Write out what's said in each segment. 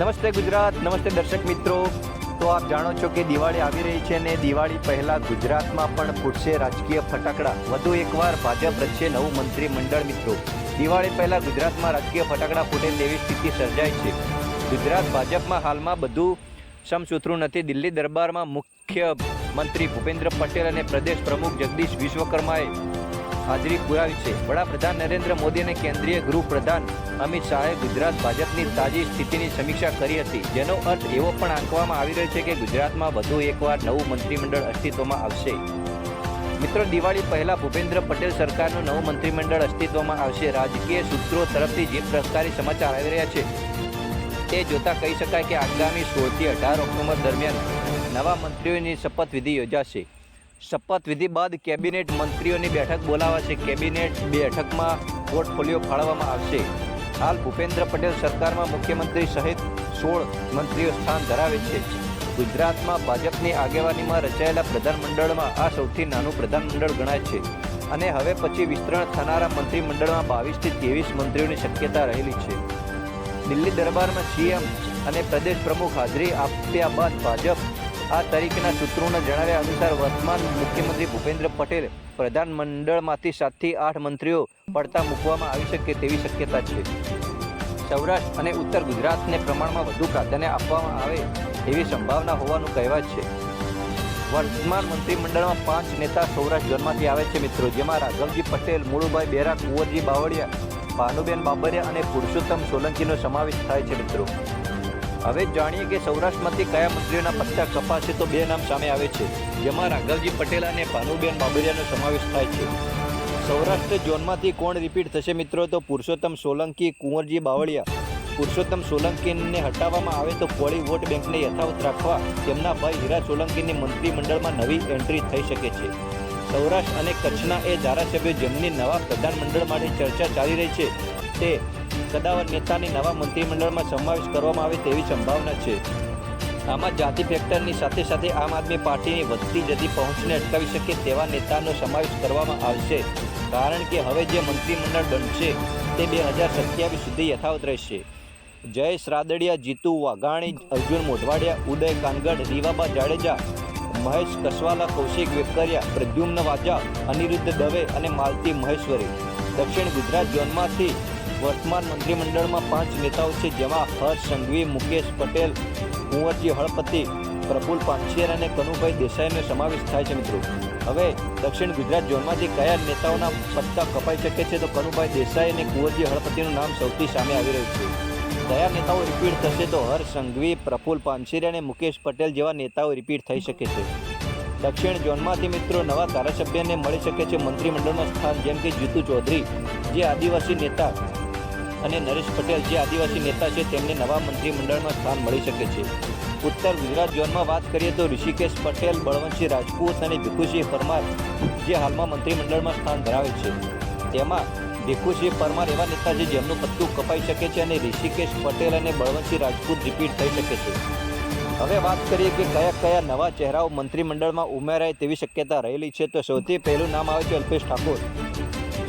નમસ્તે ગુજરાત, નમસ્તે દર્શક મિત્રો. તો આપ જાણો છો કે દિવાળી આવી રહી છે અને દિવાળી પહેલા ગુજરાતમાં પણ ફૂટશે રાજકીય ફટાકડા. વધુ એકવાર ભાજપ રચશે નવું મંત્રીમંડળ મિત્રો. દિવાળી પહેલા ગુજરાતમાં રાજકીય ફટાકડા ફૂટે તેવી સ્થિતિ સર્જાઈ છે. ગુજરાત ભાજપમાં હાલમાં બધું સમસૂત્રું નથી. દિલ્હી દરબારમાં મુખ્ય મંત્રી ભૂપેન્દ્ર પટેલ અને પ્રદેશ પ્રમુખ જગદીશ વિશ્વકર્માએ હાજરી પુરાવી છે. વડાપ્રધાન નરેન્દ્ર મોદી અને કેન્દ્રીય ગૃહપ્રધાન અમિત શાહે ગુજરાત ભાજપની તાજી સ્થિતિની સમીક્ષા કરી હતી. જેનો અર્થ એવો પણ આંકવામાં આવી રહ્યો છે કે ગુજરાતમાં વધુ એકવાર નવું મંત્રીમંડળ અસ્તિત્વમાં આવશે. મિત્રો, દિવાળી પહેલા ભૂપેન્દ્ર પટેલ સરકારનું નવું મંત્રીમંડળ અસ્તિત્વમાં આવશે. રાજકીય સૂત્રો તરફથી જે પ્રકારી સમાચાર આવી રહ્યા છે, તે જોતા કહી શકાય કે આગામી સોળથી અઢાર ઓક્ટોબર દરમિયાન નવા મંત્રીઓની શપથવિધિ યોજાશે. શપથવિધિ બાદ કેબિનેટ મંત્રીઓની બેઠક બોલાવાશે કેબિનેટ બેઠકમાં પોર્ટફોલિયો ફાળવવામાં આવશે. હાલ ભૂપેન્દ્ર પટેલ સરકારમાં મુખ્યમંત્રી સહિત સોળ મંત્રીઓ સ્થાન ધરાવે છે. ગુજરાતમાં ભાજપની આગેવાનીમાં રચાયેલા પ્રધાનમંડળમાં આ સૌથી નાનું પ્રધાનમંડળ ગણાય છે. અને હવે પછી વિસ્તરણ થનારા મંત્રીમંડળમાં બાવીસથી ત્રેવીસ મંત્રીઓની શક્યતા રહેલી છે. દિલ્હી દરબારમાં સીએમ અને પ્રદેશ પ્રમુખ હાજરી આપ્યા બાદ ભાજપ આ તારીખના સૂત્રોના જણાવ્યા અનુસાર વર્તમાન મુખ્યમંત્રી ભૂપેન્દ્ર પટેલ પ્રધાનમંડળમાંથી સાતથી આઠ મંત્રીઓ પડતા મૂકવામાં આવી શકે તેવી શક્યતા છે. સૌરાષ્ટ્ર અને ઉત્તર ગુજરાતને પ્રમાણમાં વધુ પ્રાધાન્ય આપવામાં આવે એવી સંભાવના હોવાનું કહેવાય છે. વર્તમાન મંત્રીમંડળમાં પાંચ નેતા સૌરાષ્ટ્ર ઝોનમાંથી આવે છે મિત્રો, જેમાં રાઘવજી પટેલ, મુળુભાઈ બેરા કુંવરજી બાવળિયા, ભાનુબેન બાબરિયા અને પુરુષોત્તમ સોલંકીનો સમાવેશ થાય છે મિત્રો. હવે જાણીએ કે સૌરાષ્ટ્રમાંથી કયા મંત્રીઓના પત્તા કપાશે તો બે નામ સામે આવે છે, જેમાં રાઘવજી પટેલ અને ભાનુબેન બાબરિયાનો સમાવેશ થાય છે. સૌરાષ્ટ્ર ઝોનમાંથી કોણ રિપીટ થશે મિત્રો? તો પુરુષોત્તમ સોલંકી, કુંવરજી બાવળિયા. પુરુષોત્તમ સોલંકીને હટાવવામાં આવે તો કોળી વોટ બેંકને યથાવત રાખવા તેમના ભાઈ હીરા સોલંકીની મંત્રીમંડળમાં નવી એન્ટ્રી થઈ શકે છે. સૌરાષ્ટ્ર અને કચ્છના એ ધારાસભ્યો જેમની નવા પ્રધાનમંડળ માટે ચર્ચા ચાલી રહી છે, તે કદાવર નેતાની નવા મંત્રીમંડળમાં સમાવેશ કરવામાં આવે તેવી સંભાવના છે. આમાં જાતિ ફેક્ટરની સાથે સાથે આમ આદમી પાર્ટીની વધતી જતી પહોંચને અટકાવી શકે તેવા નેતાનો સમાવેશ કરવામાં આવશે. કારણ કે હવે જે મંત્રીમંડળ બનશે, તે બે હજાર સત્યાવીસ સુધી યથાવત રહેશે. જયેશ રાદડિયા, જીતુ વાઘાણી, અર્જુન મોઢવાડિયા, ઉદય કાનગડ, રીવાબા જાડેજા, મહેશ કસવાલા, કૌશિક વેકરિયા પ્રદ્યુમ્ન વાજા, અનિરુદ્ધ દવે અને માલતી મહેશ્વરી. દક્ષિણ ગુજરાત ઝોનમાંથી વર્તમાન મંત્રીમંડળમાં પાંચ નેતાઓ છે, જેમાં હર્ષ સંઘવી, મુકેશ પટેલ, કુંવરજી હળપતિ, પ્રફુલ પાનશેર અને કનુભાઈ દેસાઈનો સમાવેશ થાય છે મિત્રો. હવે દક્ષિણ ગુજરાત ઝોનમાંથી કયા નેતાઓના પત્તા કપાઈ શકે છે, તો કનુભાઈ દેસાઈ અને કુંવરજી હળપતિનું નામ સૌથી સામે આવી રહ્યું છે. કયા નેતાઓ રિપીટ થશે, તો હર્ષ સંઘવી, પ્રફુલ પાનશેર અને મુકેશ પટેલ જેવા નેતાઓ રિપીટ થઈ શકે છે. દક્ષિણ ઝોનમાંથી મિત્રો નવા ધારાસભ્યને મળી શકે છે મંત્રીમંડળમાં સ્થાન, જેમ કે જીતુ ચૌધરી, જે આદિવાસી નેતા અને નરેશ પટેલ જે આદિવાસી નેતા છે, તેમને નવા મંત્રીમંડળમાં સ્થાન મળી શકે છે. ઉત્તર ગુજરાત ઝોનમાં વાત કરીએ તો ઋષિકેશ પટેલ, બળવંતસિંહ રાજપૂત અને ભીખુસિંહ પરમાર જે હાલમાં મંત્રીમંડળમાં સ્થાન ધરાવે છે. તેમાં ભીખુસિંહ પરમાર એવા નેતા છે, જેમનું પત્તું કપાઈ શકે છે અને ઋષિકેશ પટેલ અને બળવંતસિંહ રાજપૂત રિપીટ થઈ શકે છે. હવે વાત કરીએ કે કયા કયા નવા ચહેરાઓ મંત્રીમંડળમાં ઉમેરાય તેવી શક્યતા રહેલી છે, તો સૌથી પહેલું નામ આવે છે Alpesh Thakor,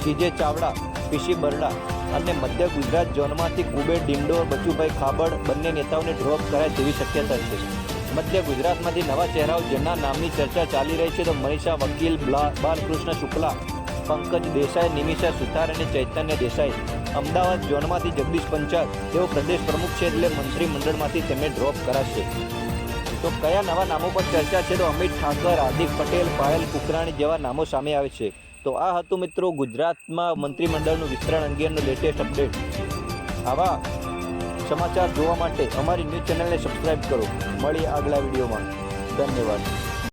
C J Chavda, P C Barda અને મધ્ય ગુજરાત ઝોનમાંથી કુબેર, ડિંડોર, બચુભાઈ ખાબડ બંને નેતાઓને ડ્રોપ કરાય તેવી શક્યતા છે. મધ્ય ગુજરાતમાંથી નવા ચહેરાઓ જેના નામની ચર્ચા ચાલી રહી છે તો મનીષા વકીલ, બ્લા- બાલકૃષ્ણ શુક્લા, પંકજ દેસાઈ, નિમિષા સુથાર અને ચૈતન્ય દેસાઈ. અમદાવાદ ઝોનમાંથી જગદીશ પંચાલ. તેઓ પ્રદેશ પ્રમુખ છે એટલે મંત્રીમંડળમાંથી તેમને ડ્રોપ કરાશે. તો કયા નવા નામો પર ચર્ચા છે તો અમિત ઠાકર, હાર્દિક પટેલ, પાયલ કુકરાણી જેવા નામો સામે આવે છે. તો આ હતું મિત્રો ગુજરાતમાં મંત્રીમંડળનું વિસ્તરણ અંગેનું લેટેસ્ટ અપડેટ આવા સમાચાર જોવા માટે અમારી ન્યૂઝ ચેનલને સબસ્ક્રાઈબ કરો. મળીએ આગલા વિડીયોમાં. ધન્યવાદ.